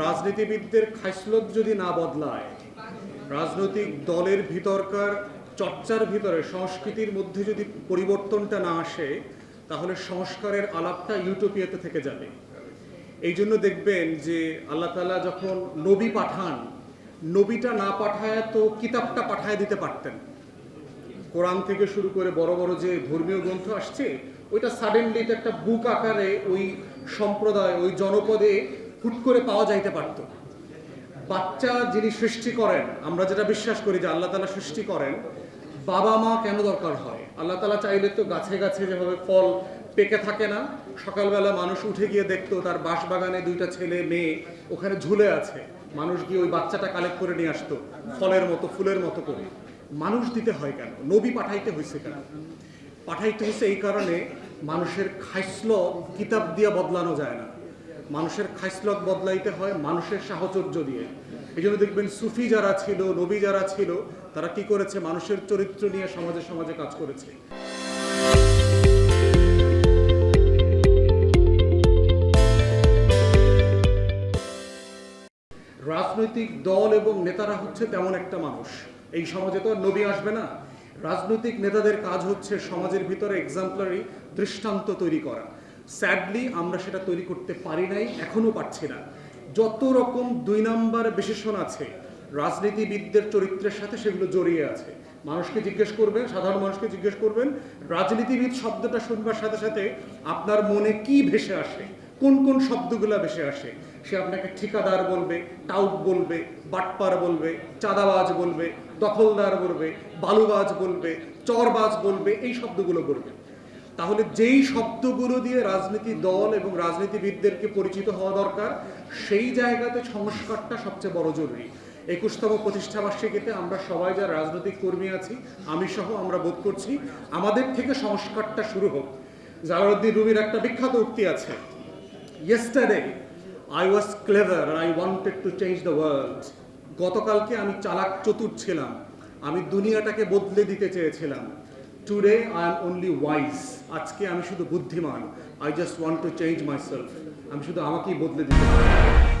রাজনীতিবিদদের খাইসলত যদি না বদলায়, রাজনৈতিক দলের ভিতরকার চর্চার ভিতরে, সংস্কৃতির মধ্যে যদি পরিবর্তনটা না আসে, তাহলে সংস্কারের আলাপটা ইউটোপিয়াতে থেকে যাবে। এই জন্য দেখবেন যে আল্লাহ তালা যখন নবী পাঠান, নবীটা না পাঠায় তো কিতাবটা পাঠায় দিতে পারতেন। কোরআন থেকে শুরু করে বড় বড় যে ধর্মীয় গ্রন্থ আসছে, ওইটা সাডেনলি একটা বুক আকারে ওই সম্প্রদায়, ওই জনপদে হুট করে পাওয়া যাইতে পারত। বাচ্চা যিনি সৃষ্টি করেন, আমরা যেটা বিশ্বাস করি যে আল্লাহ তালা সৃষ্টি করেন, বাবা মা কেন দরকার হয়? আল্লাহ তালা চাইলে তো গাছে গাছে যেভাবে ফল পেকে থাকে না, সকালবেলা মানুষ উঠে গিয়ে দেখতো তার বাঁশবাগানে দুইটা ছেলে মেয়ে ওখানে ঝুলে আছে। মানুষ গিয়ে ওই বাচ্চাটা কালেক্ট করে নিয়ে আসতো, ফলের মতো, ফুলের মতো করে। মানুষ দিতে হয় কেন? নবী পাঠাইতে হয়েছে কেন? পাঠাইতে হয়েছে এই কারণে মানুষের খাইসল কিতাব দিয়ে বদলানো যায় না। মানুষের খাইসলত বদলাইতে হয়, মানুষের সাহচর্য দিয়ে। এই জন্য দেখবেন সুফি যারা ছিল, নবী যারা ছিল, তারা কি করেছে? মানুষের চরিত্র নিয়ে সমাজে সমাজে কাজ করেছে। রাজনৈতিক দল এবং নেতারা হচ্ছে তেমন একটা মানুষ। এই সমাজে তো নবী আসবে না। রাজনৈতিক নেতাদের কাজ হচ্ছে সমাজের ভিতরে এক্সাম্পলারি দৃষ্টান্ত তৈরি করা। স্যাডলি আমরা সেটা তৈরি করতে পারি নাই এখনও পারছি না। যত রকম দুই নাম্বার বিশেষণ আছে, রাজনীতিবিদদের চরিত্রের সাথে সেগুলো জড়িয়ে আছে। মানুষকে জিজ্ঞেস করবেন, সাধারণ মানুষকে জিজ্ঞেস করবেন, রাজনীতিবিদ শব্দটা শুনবার সাথে সাথে আপনার মনে কি ভেসে আসে? কোন কোন শব্দগুলো ভেসে আসে? সে আপনাকে ঠিকাদার বলবে, টাউট বলবে, বাটপার বলবে, চাঁদাবাজ বলবে, দখলদার বলবে, বালুবাজ বলবে, চরবাজ বলবে, এই শব্দগুলো বলবে। তাহলে যেই শব্দগুলো দিয়ে রাজনীতি দল এবং রাজনীতিবিদদেরকে পরিচিত হওয়া দরকার, সেই জায়গাতে সংস্কারটা সবচেয়ে বড় জরুরি। একুশতম প্রতিষ্ঠা বার্ষিকীতে আমরা সবাই যারা রাজনৈতিক কর্মী আছি, আমি সহ আমরা বোধ করছি, আমাদের থেকে সংস্কারটা শুরু হোক। জালালউদ্দিন রুমির একটা বিখ্যাত উক্তি আছে। I was clever and I wanted to change the world. গতকালকে আমি চালাক চতুর ছিলাম। আমি দুনিয়াটাকে বদলে দিতে চেয়েছিলাম। Today I am only wise আজকে আমি শুধু বুদ্ধিমান। I just want to change myself আমি শুধু আমাকেই বদলে দিতে